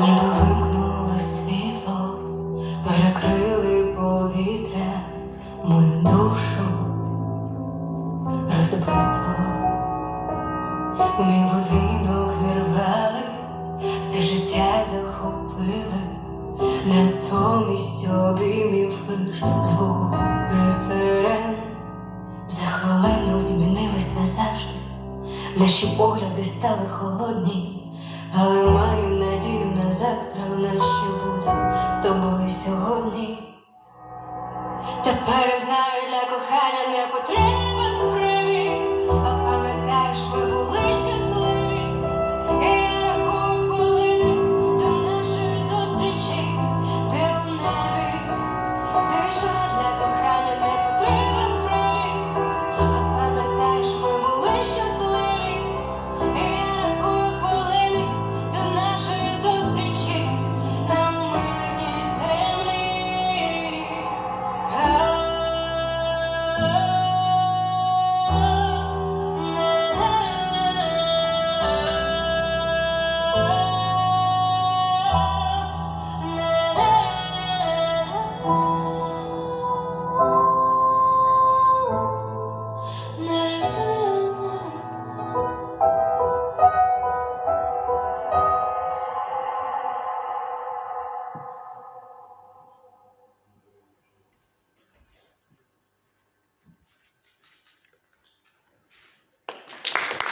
ніби вимкнули світло, перекрили повітря мою душу розбито, мій будинок вірвались, все життя захопили, натомість обіймів лиш звуки сирен. За хвилину змінились назавжди, наші погляди стали холодні, але маю надію. Тепер я знаю, для кохання